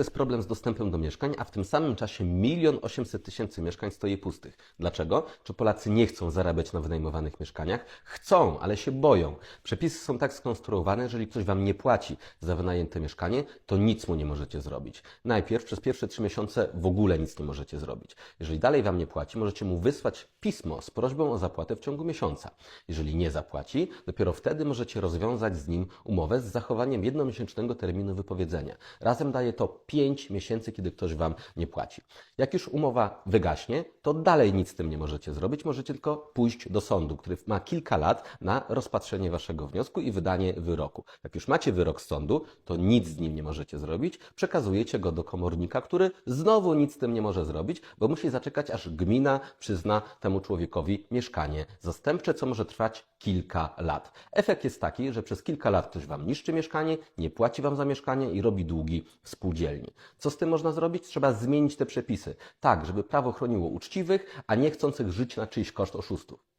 jest problem z dostępem do mieszkań, a w tym samym czasie milion osiemset tysięcy mieszkań stoi pustych. Dlaczego? Czy Polacy nie chcą zarabiać na wynajmowanych mieszkaniach? Chcą, ale się boją. Przepisy są tak skonstruowane, jeżeli ktoś Wam nie płaci za wynajęte mieszkanie, to nic mu nie możecie zrobić. Najpierw przez pierwsze trzy miesiące w ogóle nic nie możecie zrobić. Jeżeli dalej Wam nie płaci, możecie mu wysłać pismo z prośbą o zapłatę w ciągu miesiąca. Jeżeli nie zapłaci, dopiero wtedy możecie rozwiązać z nim umowę z zachowaniem jednomiesięcznego terminu wypowiedzenia. Razem daje to 5 miesięcy, kiedy ktoś Wam nie płaci. Jak już umowa wygaśnie, to dalej nic z tym nie możecie zrobić. Możecie tylko pójść do sądu, który ma kilka lat na rozpatrzenie Waszego wniosku i wydanie wyroku. Jak już macie wyrok z sądu, to nic z nim nie możecie zrobić. Przekazujecie go do komornika, który znowu nic z tym nie może zrobić, bo musi zaczekać, aż gmina przyzna temu człowiekowi mieszkanie zastępcze, co może trwać kilka lat. Efekt jest taki, że przez kilka lat ktoś Wam niszczy mieszkanie, nie płaci Wam za mieszkanie i robi długi w. Co z tym można zrobić? Trzeba zmienić te przepisy tak, żeby prawo chroniło uczciwych, a nie chcących żyć na czyjś koszt oszustów.